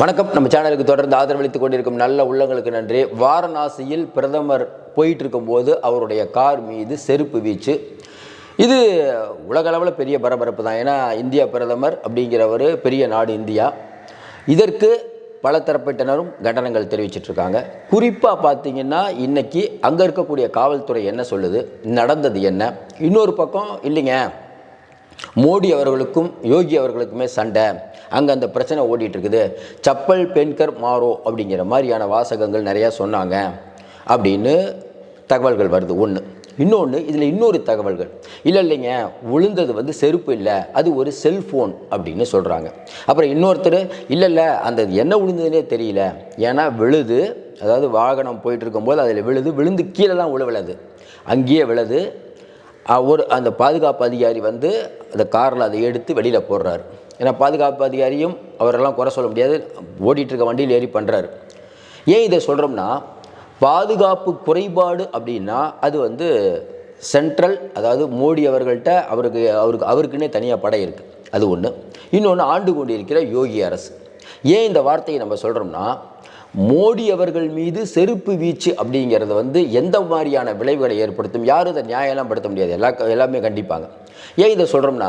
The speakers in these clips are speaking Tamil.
வணக்கம். நம்ம சேனலுக்கு தொடர்ந்து ஆதரவளித்துக் கொண்டிருக்கும் நல்ல உள்ளங்களுக்கு நன்றி. வாரணாசியில் பிரதமர் போயிட்டு இருக்கும்போது அவருடைய கார் மீது செருப்பு வீச்சு. இது உலகளவில் பெரிய பரபரப்பு தான். ஏன்னா இந்தியா பிரதமர் அப்படிங்கிறவர் பெரிய நாடு இந்தியா. இதற்கு பல தரப்பிட்டனரும் கண்டனங்கள் தெரிவிச்சிட்ருக்காங்க. குறிப்பாக பார்த்தீங்கன்னா இன்னைக்கு அங்கே இருக்கக்கூடிய காவல்துறை என்ன சொல்லுது? நடந்தது என்ன? இன்னொரு பக்கம் இல்லைங்க. மோடி அவர்களுக்கும் யோகி அவர்களுக்குமே சண்டை. அங்கே அந்த பிரச்சனை ஓடிட்டு இருக்குது சப்பல் பெண்கர் மாறோ அப்படிங்கிற மாதிரியான வாசகங்கள் நிறையா சொன்னாங்க. அப்படின்னு தகவல்கள் வருது. ஒன்று இன்னொன்று இதில் இன்னொரு தகவல்கள். இல்லை இல்லைங்க. விழுந்தது வந்து செருப்பு இல்லை. அது ஒரு செல்ஃபோன் அப்படின்னு சொல்கிறாங்க அப்புறம் இன்னொருத்தர் இல்லை இல்லை. அந்த என்ன விழுந்ததுனே தெரியல. ஏன்னா விழுது. அதாவது வாகனம் போயிட்டு இருக்கும்போது அதில் விழுது. விழுந்து கீழெல்லாம் விழுவலது அங்கேயே விழுது. ஒரு அந்த பாதுகாப்பு அதிகாரி வந்து அந்த காரில் அதை எடுத்து வெளியில் போடுறாரு. ஏன்னா பாதுகாப்பு அதிகாரியும் அவரெல்லாம் குறை சொல்ல முடியாது. ஓடிட்டுருக்க வண்டியில் ஏறி பண்ணுறாரு ஏன் இதை சொல்கிறோம்னா பாதுகாப்பு குறைபாடு அப்படின்னா அது வந்து சென்ட்ரல் அதாவது மோடி அவர்கள்ட்ட அவருக்கு அவருக்கு அவருக்குன்னே தனியாக படை இருக்குது அது ஒன்று இன்னொன்று ஆண்டு கொண்டிருக்கிற யோகி அரசு. ஏன் இந்த வார்த்தையை நம்ம சொல்கிறோம்னா மோடி அவர்கள் மீது செருப்பு வீச்சு அப்படிங்கிறது வந்து எந்த மாதிரியான விளைவுகளை ஏற்படுத்தும்? யாரும் இதை நியாயம்லாம் படுத்த முடியாது. எல்லா எல்லாமே கண்டிப்பாங்க. ஏன் இதை சொல்கிறோம்னா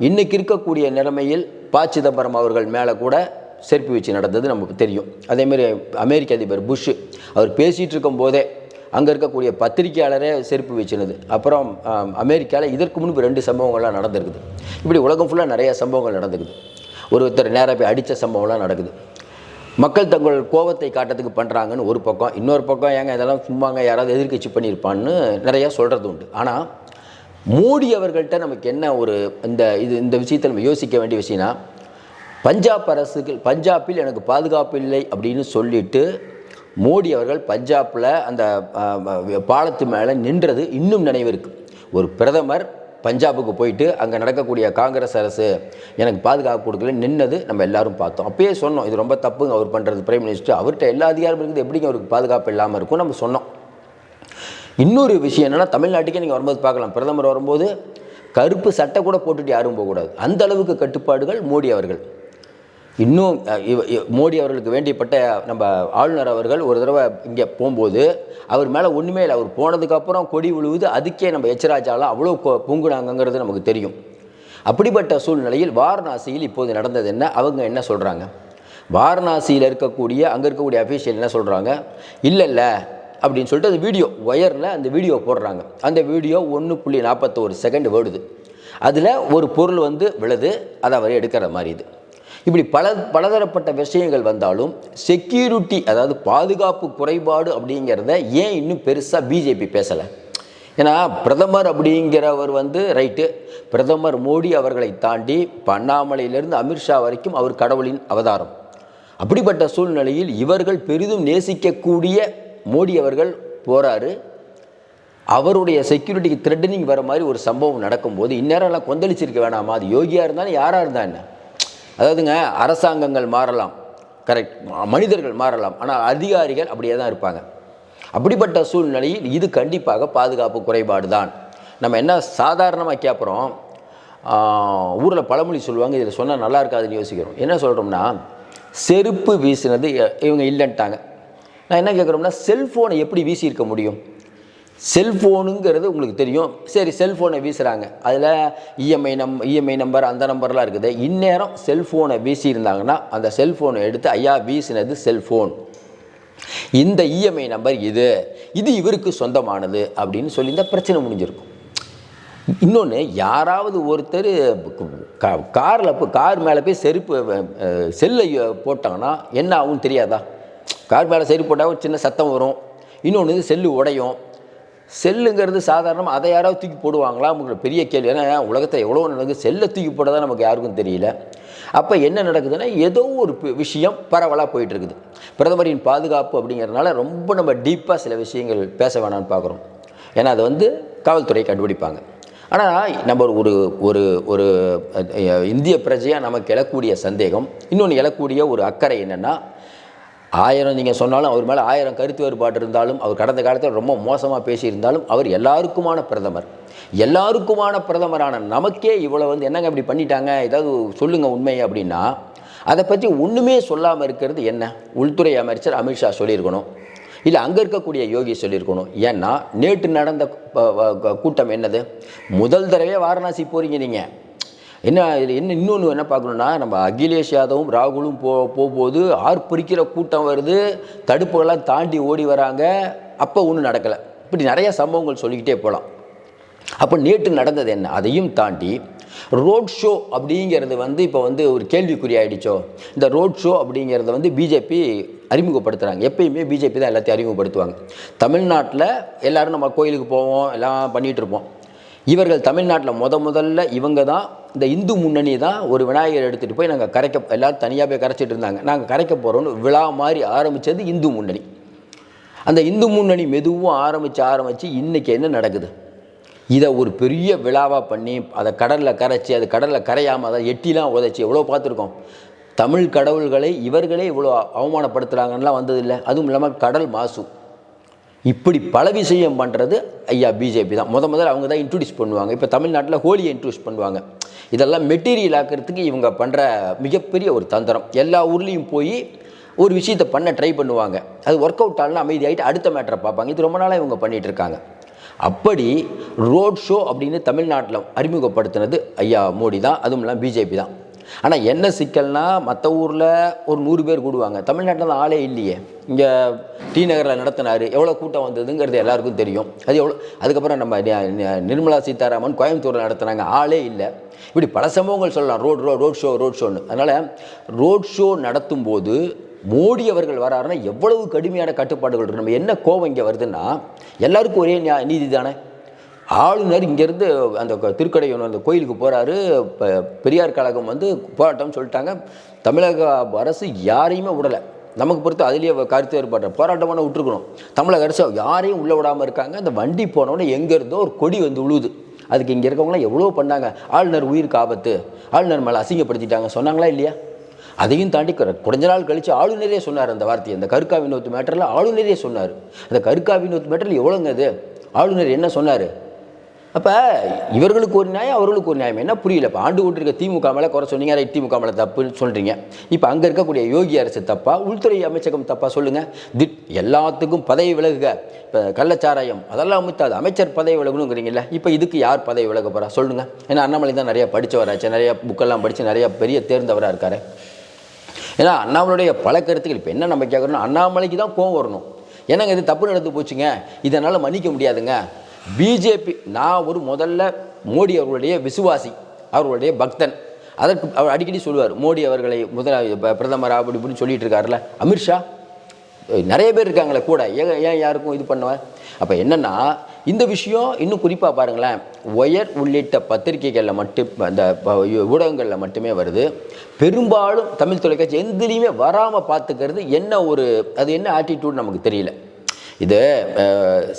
இன்றைக்கி இருக்கக்கூடிய நிலைமையில் ப. சிதம்பரம் அவர்கள் மேலே கூட செருப்பு வீச்சு நடந்தது நமக்கு தெரியும். அதேமாரி அமெரிக்க அதிபர் புஷ் அவர் பேசிகிட்டு இருக்கும்போதே அங்கே இருக்கக்கூடிய பத்திரிகையாளரே செருப்பு வீச்சினது. அப்புறம் அமெரிக்காவில் இதற்கு முன்பு ரெண்டு சம்பவங்கள்லாம் நடந்திருக்குது. இப்படி உலகம் ஃபுல்லாக நிறைய சம்பவங்கள் நடந்துக்குது. ஒருத்தர் நேராக போய் அடித்த சம்பவம்லாம் நடக்குது. மக்கள் தங்கள் கோபத்தை காட்டுறதுக்கு பண்ணுறாங்கன்னு ஒரு பக்கம். இன்னொரு பக்கம் ஏங்க இதெல்லாம் சும்மாங்க யாராவது எதிர்கட்சி பண்ணியிருப்பான்னு நிறையா சொல்கிறது உண்டு. ஆனால் மோடி அவர்கள்ட்ட நமக்கு என்ன ஒரு இந்த இது இந்த விஷயத்தை நம்ம யோசிக்க வேண்டிய விஷயம்னா பஞ்சாப் அரசுக்கு பஞ்சாபில் எனக்கு பாதுகாப்பு இல்லை அப்படின்னு சொல்லிட்டு மோடி அவர்கள் பஞ்சாப்பில் அந்த பாலத்து மேலே நின்றது இன்னும் நினைவு இருக்குது ஒரு பிரதமர் பஞ்சாபுக்கு போயிட்டு அங்கே நடக்கக்கூடிய காங்கிரஸ் அரசு எனக்கு பாதுகாப்பு கொடுக்கல நின்னது நம்ம எல்லாரும் பார்த்தோம். அப்பயே சொன்னோம் இது ரொம்ப தப்புங்க அவர் பண்ணுறது பிரைம் மினிஸ்டர் அவர்கிட்ட எல்லா அதிகாரமும் இருக்குது எப்படிங்க அவருக்கு பாதுகாப்பு இல்லாமல் இருக்கும் நம்ம சொன்னோம். இன்னொரு விஷயம் என்னென்னா தமிழ்நாட்டுக்கே நீங்கள் வரும்போது பார்க்கலாம். பிரதமர் வரும்போது கருப்பு சட்டை கூட போட்டுட்டு யாரும் போகக்கூடாது. அந்த அளவுக்கு கட்டுப்பாடுகள் மோடி அவர்கள். இன்னும் மோடி அவர்களுக்கு வேண்டியப்பட்ட நம்ம ஆளுநர் அவர்கள் ஒரு தடவை இங்கே போகும்போது அவர் மேலே ஒன்றுமே இல்லை. அவர் போனதுக்கப்புறம் கொடி விழுவுது அதுக்கே நம்ம எச்சராஜாலாம் அவ்வளோ கொ- பொங்குனாங்கங்கிறது நமக்கு தெரியும். அப்படிப்பட்ட சூழ்நிலையில் வாரணாசியில் இப்போது நடந்தது என்ன? அவங்க என்ன சொல்கிறாங்க வாரணாசியில் இருக்கக்கூடிய அங்கே இருக்கக்கூடிய அஃபீஷியல் என்ன சொல்கிறாங்க இல்லை இல்லை அப்படின்னு சொல்லிட்டு அந்த வீடியோ ஒயரில் அந்த வீடியோ போடுறாங்க. அந்த வீடியோ ஒன்று புள்ளி நாற்பத்தோரு செகண்ட் ஓடுது. அதில் ஒரு பொருள் வந்து விழுது அதை அவர் எடுக்கிற மாதிரி இது. இப்படி பல பலதரப்பட்ட விஷயங்கள் வந்தாலும் செக்யூரிட்டி அதாவது பாதுகாப்பு குறைபாடு அப்படிங்கிறத ஏன் இன்னும் பெருசாக பிஜேபி பேசலை? ஏன்னா பிரதமர் அப்படிங்கிறவர் வந்து ரைட்டு பிரதமர் மோடி அவர்களை தாண்டி இப்ப அமித்ஷா வரைக்கும் அவர் கடவுளின் அவதாரம். அப்படிப்பட்ட சூழ்நிலையில் இவர்கள் பெரிதும் நேசிக்கக்கூடிய மோடி அவர்கள் போகிறாரு அவருடைய செக்யூரிட்டிக்கு த்ரெட்டனிங் வர மாதிரி ஒரு சம்பவம் நடக்கும்போது இந்நேரம் எல்லாம் கொந்தளிச்சிருக்க வேணாமா? அது யோகியாக இருந்தாலும் யாராக இருந்தால் என்ன? அதாவதுங்க அரசாங்கங்கள் மாறலாம். கரெக்ட் மனிதர்கள் மாறலாம். ஆனால் அதிகாரிகள் அப்படியே தான் இருப்பாங்க. அப்படிப்பட்ட சூழ்நிலையில் இது கண்டிப்பாக பாதுகாப்பு குறைபாடு தான் நம்ம என்ன சாதாரணமாக கேட்குறோம் ஊரில் பழமொழி சொல்லுவாங்க இதில் சொன்னால் நல்லா இருக்காதுன்னு யோசிக்கிறோம். என்ன சொல்கிறோம்னா செருப்பு வீசினது இவங்க இல்லைன்ட்டாங்க. நான் என்ன கேட்குறோம்னா செல்ஃபோனை எப்படி வீசியிருக்க முடியும்? செல்ஃபோனுங்கிறது உங்களுக்கு தெரியும். சரி செல்ஃபோனை வீசுகிறாங்க அதில் இஎம்ஐ நம் இஎம்ஐ நம்பர் அந்த நம்பர்லாம் இருக்குது. இந்நேரம் செல்ஃபோனை வீசியிருந்தாங்கன்னா அந்த செல்ஃபோனை எடுத்து ஐயா வீசினது செல்ஃபோன். இந்த இஎம்ஐ நம்பர் இது. இது இவருக்கு சொந்தமானது. அப்படின்னு சொல்லி இந்த பிரச்சனை முடிஞ்சிருக்கும். இன்னொன்று யாராவது ஒருத்தர் காரில் போய் கார் மேலே போய் செருப்பு செல்லை போட்டாங்கன்னா என்ன ஆகும் தெரியாதா? கார் மேலே செருப்பு போட்டால் ஒரு சின்ன சத்தம் வரும். இன்னொன்று செல்லு உடையும். செல்லுங்கிறது சாதாரணமாக அதை யாராவது தூக்கி போடுவாங்களா உங்களுக்கு பெரிய கேள்வி. ஏன்னா உலகத்தில் எவ்வளோ நடக்குது? செல்லை தூக்கி போட்டதா நமக்கு யாருக்கும் தெரியல. அப்போ என்ன நடக்குதுன்னா ஏதோ ஒரு விஷயம் பரவலாக போயிட்டுருக்குது. பிரதமரின் பாதுகாப்பு அப்படிங்கிறதுனால ரொம்ப நம்ம டீப்பாக சில விஷயங்கள் பேச வேணாம்னு பார்க்குறோம் ஏன்னா அதை வந்து காவல்துறை கண்டுபிடிப்பாங்க. ஆனால் நம்ம ஒரு ஒரு ஒரு இந்திய பிரஜையாக நமக்கு எழக்கூடிய சந்தேகம் இன்னொன்று எழக்கூடிய ஒரு அக்கறை என்னென்னா ஆயிரம் நீங்கள் சொன்னாலும் அவர் மேலே ஆயிரம் கருத்து வேறுபாடு இருந்தாலும் அவர் கடந்த காலத்தில் ரொம்ப மோசமாக பேசியிருந்தாலும் அவர் எல்லாருக்குமான பிரதமர். எல்லாருக்குமான பிரதமரான நமக்கே இவ்வளோ வந்து என்னங்க இப்படி பண்ணிட்டாங்க? ஏதாவது சொல்லுங்கள் உண்மை அப்படின்னா அதை பற்றி ஒன்றுமே சொல்லாமல் இருக்கிறது என்ன? உள்துறை அமைச்சர் அமித்ஷா சொல்லியிருக்கணும். இல்லை அங்கே இருக்கக்கூடிய யோகி சொல்லியிருக்கணும். ஏன்னா நேற்று நடந்த கூட்டம் என்னது? முதல் தடவையே வாரணாசி போகிறீங்க நீங்கள் என்ன இதில் என்ன இன்னொன்று என்ன பார்க்கணுன்னா நம்ம அகிலேஷ் யாதவும் ராகுலும் போ போகும்போது ஆர்ப்பரிக்கிற கூட்டம் வருது. தடுப்புகள்லாம் தாண்டி ஓடி வராங்க. அப்போ ஒன்றும் நடக்கலை. இப்படி நிறைய சம்பவங்கள் சொல்லிக்கிட்டே போகலாம் அப்போ நேற்று நடந்தது என்ன? அதையும் தாண்டி ரோட் ஷோ அப்படிங்கிறது வந்து இப்போ வந்து ஒரு கேள்விக்குறி ஆகிடுச்சோ இந்த ரோட் ஷோ அப்படிங்கிறத வந்து பிஜேபி அறிமுகப்படுத்துகிறாங்க எப்பயுமே பிஜேபி தான் எல்லாத்தையும் அறிமுகப்படுத்துவாங்க. தமிழ்நாட்டில் எல்லாரும் நம்ம கோயிலுக்கு போவோம் எல்லாம் பண்ணிகிட்டு இருப்போம். இவர்கள் தமிழ்நாட்டில் முத முதல்ல இவங்க தான் இந்த இந்து முன்னணி தான் ஒரு விநாயகர் எடுத்துகிட்டு போய் நாங்கள் கரைக்க எல்லாரும் தனியாக போய் கரைச்சிட்டு இருந்தாங்க. நாங்கள் கரைக்க போகிறோம்னு விழா மாதிரி ஆரம்பித்தது இந்து முன்னணி. அந்த இந்து முன்னணி மெதுவும் ஆரம்பித்து ஆரம்பித்து இன்றைக்கி என்ன நடக்குது? இதை ஒரு பெரிய விழாவாக பண்ணி அதை கடலில் கரைச்சி அது கடலில் கரையாமல் அதை எட்டிலாம் உதைச்சி எவ்வளோ பார்த்துருக்கோம்? தமிழ் கடவுள்களை இவர்களே இவ்வளோ அவமானப்படுத்துகிறாங்கலாம் வந்ததில்லை. அதுவும் இல்லாமல் கடல் மாசு. இப்படி பல விஷயம் பண்ணுறது ஐயா பிஜேபி தான். முத முதல்ல அவங்க தான் இன்ட்ரடியூஸ் பண்ணுவாங்க. இப்போ தமிழ்நாட்டில் ஹோலியை இன்ட்ரடியூஸ் பண்ணுவாங்க. இதெல்லாம் மெட்டீரியல் ஆக்கிறதுக்கு இவங்க பண்ணுற மிகப்பெரிய ஒரு தந்திரம். எல்லா ஊர்லேயும் போய் ஒரு விஷயத்தை பண்ண ட்ரை பண்ணுவாங்க. அது ஒர்க் அவுட் ஆகலாம் அமைதியாகிட்டு அடுத்த மேட்டரை பார்ப்பாங்க. இது ரொம்ப நாளாக இவங்க பண்ணிகிட்டு இருக்காங்க. அப்படி ரோட் ஷோ அப்படின்னு தமிழ்நாட்டில் அறிமுகப்படுத்தினது ஐயா மோடி தான். அதுவும் இல்லாமல் பிஜேபி தான். ஆனால் என்ன சிக்கல்னால் மற்ற ஊரில் ஒரு நூறு பேர் கூடுவாங்க. தமிழ்நாட்டில் தான் ஆளே இல்லையே. இங்கே டி நகரில் நடத்தினார். எவ்வளோ கூட்டம் வந்ததுங்கிறது எல்லாருக்கும் தெரியும். அது எவ்வளோ அதுக்கப்புறம் நம்ம நிர்மலா சீதாராமன் கோயம்புத்தூரில் நடத்துனாங்க. ஆளே இல்லை. இப்படி பல சம்பவங்கள் சொல்லலாம். ரோட் ரோ ரோட் ஷோ ரோட் ஷோன்னு. அதனால் ரோட் ஷோ நடத்தும் போது மோடி அவர்கள் வராருன்னா எவ்வளவு கடுமையான கட்டுப்பாடுகள் இருக்கு. நம்ம என்ன கோவம் இங்கே வருதுன்னா எல்லாருக்கும் ஒரே நீதி தானே. ஆளுநர் இங்கேருந்து அந்த திருக்கடையூர் அந்த கோயிலுக்கு போகிறாரு பெரியார் கழகம் வந்து போராட்டம்னு சொல்லிட்டாங்க. தமிழக அரசு யாரையுமே விடலை நமக்கு பொறுத்து அதுலேயே கருத்து வேறுபாடு. போராட்டமான விட்டுருக்கணும். தமிழக அரசு யாரையும் உள்ளே விடாமல் இருக்காங்க. அந்த வண்டி போனோடனே எங்கேருந்தோ ஒரு கொடி வந்து உழுவுது. அதுக்கு இங்கே இருக்கவங்களாம் எவ்வளோ பண்ணாங்க. ஆளுநர் உயிருக்கு ஆபத்து. ஆளுநர் மேலே அசிங்கப்படுத்திட்டாங்க. சொன்னாங்களா இல்லையா? அதையும் தாண்டி குற- கொஞ்ச நாள் கழித்து ஆளுநரே சொன்னார் அந்த வார்த்தையை. அந்த கருக்கா வினோத் மேட்டரில் ஆளுநரே சொன்னார். அந்த கருக்கா வினோத் மேட்டரில் எவ்வளோங்க அது ஆளுநர் என்ன சொன்னார்? அப்போ இவர்களுக்கு ஒரு நியாயம் அவர்களுக்கு ஒரு நியாயம். என்ன புரியல? இப்போ ஆண்டு கொண்டிருக்க திமுக மேலே குறை சொன்னீங்க அதை திமுக மேலே தப்புன்னு சொல்கிறீங்க இப்போ அங்கே இருக்கக்கூடிய யோகி அரசு தப்பா? உள்துறை அமைச்சகம் தப்பா? சொல்லுங்கள் திட் எல்லாத்துக்கும் பதவி விலகுக. இப்போ கள்ளச்சாராயம் அதெல்லாம் அமைத்தாது. அமைச்சர் பதவி விலகணுங்கிறீங்கல்ல. இப்போ இதுக்கு யார் பதவி விலக போகிறா சொல்லுங்கள் ஏன்னா அண்ணாமலை தான் நிறைய படித்தவராச்சு நிறைய புக்கெல்லாம் படித்து நிறைய பெரிய தேர்ந்தவராக இருக்கார். ஏன்னா அண்ணாமலையுடைய பல கருத்துக்கள் இப்போ என்ன நம்ம கேட்குறோம்னா அண்ணாமலைக்கு தான் கோவம் வரணும். ஏன்னா இது தப்பு நடந்து போச்சுங்க? இதனால் மன்னிக்க முடியாதுங்க. பிஜேபி நான் ஒரு முதல்ல மோடி அவர்களுடைய விசுவாசி அவர்களுடைய பக்தன். அதற்கு அவர் அடிக்கடி சொல்லுவார் மோடி அவர்களை முதல ப- பிரதமர் அப்படி இப்படின்னு சொல்லிட்டு இருக்காருல்ல. அமித்ஷா நிறைய பேர் இருக்காங்களே கூட ஏன் ஏன் யாருக்கும் இது பண்ணுவேன் அப்போ என்னென்னா இந்த விஷயம் இன்னும் குறிப்பாக பாருங்களேன் ஒயர் உள்ளிட்ட பத்திரிகைகளில் மட்டும் அந்த ஊடகங்களில் மட்டுமே வருது. பெரும்பாலும் தமிழ் தொலைக்காட்சி எந்திலையுமே வராமல் பார்த்துக்கிறது என்ன ஒரு அது என்ன ஆட்டிடியூட் நமக்கு தெரியல. இது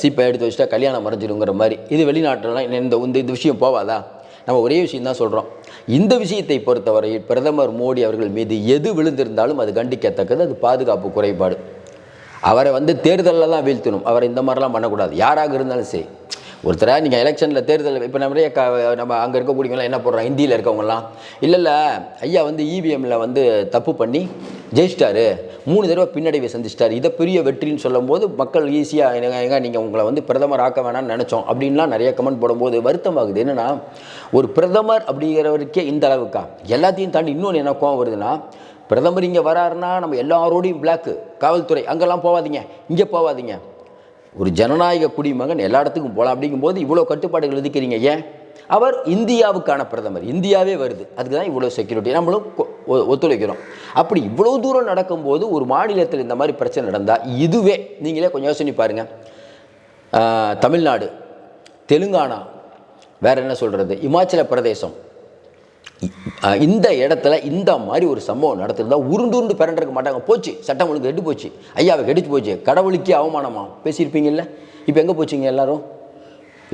சீப்பை எடுத்து வச்சுட்டா கல்யாணம் மறைஞ்சிடுங்கிற மாதிரி. இது வெளிநாட்டுலாம் இந்த இந்த இந்த விஷயம் போவாதா? நம்ம ஒரே விஷயம் தான் சொல்கிறோம் இந்த விஷயத்தை பொறுத்தவரையில் பிரதமர் மோடி அவர்கள் மீது எது விழுந்திருந்தாலும் அது கண்டிக்கத்தக்கது அது பாதுகாப்பு குறைபாடு. அவரை வந்து தேர்தலில் தான் வீழ்த்தணும். அவரை இந்த மாதிரிலாம் பண்ணக்கூடாது. யாராக இருந்தாலும் சரி. ஒருத்தரை நீங்கள் எலெக்ஷனில் தேர்தல் இப்போ நிறைய க நம்ம அங்கே இருக்கக்கூடியவங்களாம் என்ன போடுறாங்க? இந்தியில் இருக்கவங்கலாம். இல்லை இல்லை ஐயா வந்து இவிஎம்மில் வந்து தப்பு பண்ணி ஜெயிச்சிட்டாரு. மூணு தடவை பின்னடைவை சந்திச்சிட்டாரு. இதை பெரிய வெற்றின்னு சொல்லும்போது மக்கள் ஈஸியாக எங்க நீங்கள் உங்களை வந்து பிரதமர் ஆக்க வேணாம்னு நினச்சோம். அப்படின்லாம் நிறைய கமெண்ட் போடும்போது வருத்தமாகுது. என்னென்னா ஒரு பிரதமர் அப்படிங்கிறவருக்கே இந்த அளவுக்கா? எல்லாத்தையும் தாண்டி இன்னொன்று என்ன கோவம் வருதுன்னா பிரதமர் இங்கே வராருன்னா நம்ம எல்லாரோடையும் பிளாக்கு காவல்துறை அங்கெல்லாம் போகாதீங்க இங்கே போகாதீங்க ஒரு ஜனநாயக குடிமகன் எல்லா இடத்துக்கும் போகலாம் அப்படிங்கும்போது இவ்வளோ கட்டுப்பாடுகள் விதிக்கிறீங்க ஏன்? அவர் இந்தியாவுக்கான பிரதமர். இந்தியாவே வருது. அதுக்கு தான் இவ்வளோ செக்யூரிட்டி நம்மளும் ஒத்துழைக்கிறோம். அப்படி இவ்வளோ தூரம் நடக்கும்போது ஒரு மாநிலத்தில் இந்த மாதிரி பிரச்சனை நடந்தால் இதுவே நீங்களே கொஞ்சம் யோசனை பாருங்கள் தமிழ்நாடு தெலுங்கானா வேறு என்ன சொல்கிறது இமாச்சல பிரதேசம். இந்த இடத்துல இந்த மாதிரி ஒரு சம்பவம் நடத்திருந்தால் உருண்டு உருண்டு பிறண்டிருக்க மாட்டாங்க. போச்சு. சட்டம் ஒழுங்கு கெட்டு போச்சு. ஐயாவை கெடிச்சு போச்சு. கடவுளுக்கே அவமானமா? பேசியிருப்பீங்கல்ல? இப்போ எங்கே போச்சுங்க எல்லாரும்?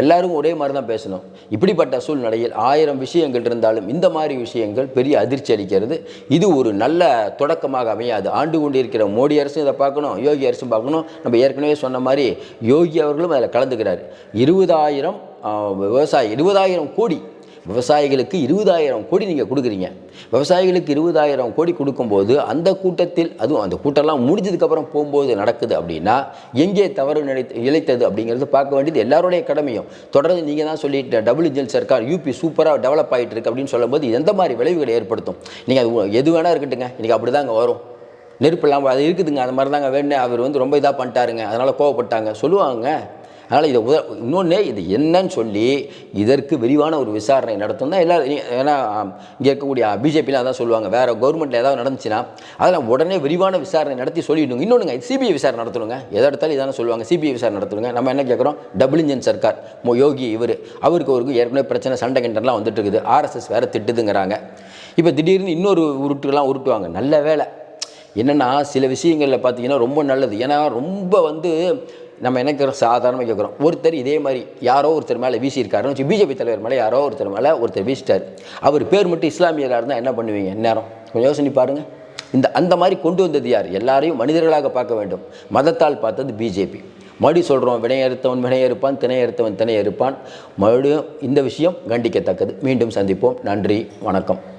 எல்லாரும் ஒரே மாதிரி தான் பேசணும். இப்படிப்பட்ட சூழ்நிலையில் ஆயிரம் விஷயங்கள் இருந்தாலும் இந்த மாதிரி விஷயங்கள் பெரிய அதிர்ச்சி அளிக்கிறது. இது ஒரு நல்ல தொடக்கமாக அமையாது. ஆண்டு கொண்டிருக்கிற மோடி அரசும் இதை பார்க்கணும் யோகி அரசும் பார்க்கணும். நம்ம ஏற்கனவே சொன்ன மாதிரி யோகி அவர்களும் அதில் கலந்துக்கிறார். இருபதாயிரம் விவசாயி இருபதாயிரம் கோடி விவசாயிகளுக்கு இருபதாயிரம் கோடி நீங்கள் கொடுக்குறீங்க. விவசாயிகளுக்கு இருபதாயிரம் கோடி கொடுக்கும்போது அந்த கூட்டத்தில் அதுவும் அந்த கூட்டம்லாம் முடிஞ்சதுக்கப்புறம் போகும்போது நடக்குது அப்படின்னா எங்கே தவறு நினைத்து இழைத்தது அப்படிங்கிறது பார்க்க வேண்டியது எல்லாருடைய கடமையும். தொடர்ந்து நீங்கள் தான் சொல்லிட்டு டபுள் இன்ஜின் சர்க்கார் யூபி சூப்பராக டெவலப் ஆகிட்டு இருக்கு அப்படின்னு சொல்லும்போது எந்த மாதிரி விளைவுகளை ஏற்படுத்தும்? நீங்கள் அது எது வேணால் இருக்கட்டுங்க. இன்றைக்கி அப்படி தாங்க வரும். நெருப்பு இல்லாமல் அது இருக்குதுங்க. அந்த மாதிரி தாங்க வேணும் அவர் வந்து ரொம்ப இதாக பண்ணிட்டாருங்க. அதனால் கோவப்பட்டாங்க. சொல்லுவாங்க அதனால் இதை உத இன்னொன்று இது என்னன்னு சொல்லி இதற்கு விரிவான ஒரு விசாரணை நடத்தும் தான் எல்லாரும் ஏன்னா இங்கே இருக்கக்கூடிய பிஜேபியில் அதான் சொல்லுவாங்க. வேறு கவர்மெண்ட்டில் ஏதாவது நடந்துச்சுன்னா அதெல்லாம் உடனே விரிவான விசாரணை நடத்தி சொல்லிவிடுங்க இன்னொன்றுங்க சிபிஐ விசாரணை நடத்தணுங்க. எதை எடுத்தாலும் இதான சொல்லுவாங்க. சிபிஐ விசாரணை நடத்தணுங்க. நம்ம என்ன கேட்குறோம்? டபுள் இன்ஜின் சர்க்கார். மோ யோகி இவர். அவருக்கு அவருக்கு ஏற்கனவே பிரச்சனை சண்டை கிண்டர்லாம் வந்துட்டு இருக்குது ஆர்எஸ்எஸ் வேறு திட்டுதுங்கிறாங்க. இப்போ திடீர்னு இன்னொரு உருட்டுலாம் உருட்டுவாங்க. நல்ல வேலை என்னென்னா சில விஷயங்களில் பார்த்தீங்கன்னா ரொம்ப நல்லது. ஏன்னா ரொம்ப வந்து நம்ம என்ன கேட்குறோம்? சாதாரணமாக கேட்குறோம். ஒருத்தர் இதே மாதிரி யாரோ ஒருத்தர் மேலே வீசியிருக்காருன்னு வச்சு பிஜேபி தலைவர் மேலே யாரோ ஒருத்தர் மேலே ஒருத்தர் வீசிட்டார். அவர் பேர் மட்டும் இஸ்லாமியராக இருந்தால் என்ன பண்ணுவீங்க? நேரம் கொஞ்சம் யோசனை பாருங்கள் இந்த அந்த மாதிரி கொண்டு வந்தது யார்? எல்லாரையும் மனிதர்களாக பார்க்க வேண்டும். மதத்தால் பார்த்தது பிஜேபி மறுபடியும் சொல்கிறோம் வினையறுத்தவன் வினையறுப்பான் திணையறுத்தவன் திணையறுப்பான் மறுபடியும் இந்த விஷயம் கண்டிக்கத்தக்கது. மீண்டும் சந்திப்போம். நன்றி வணக்கம்.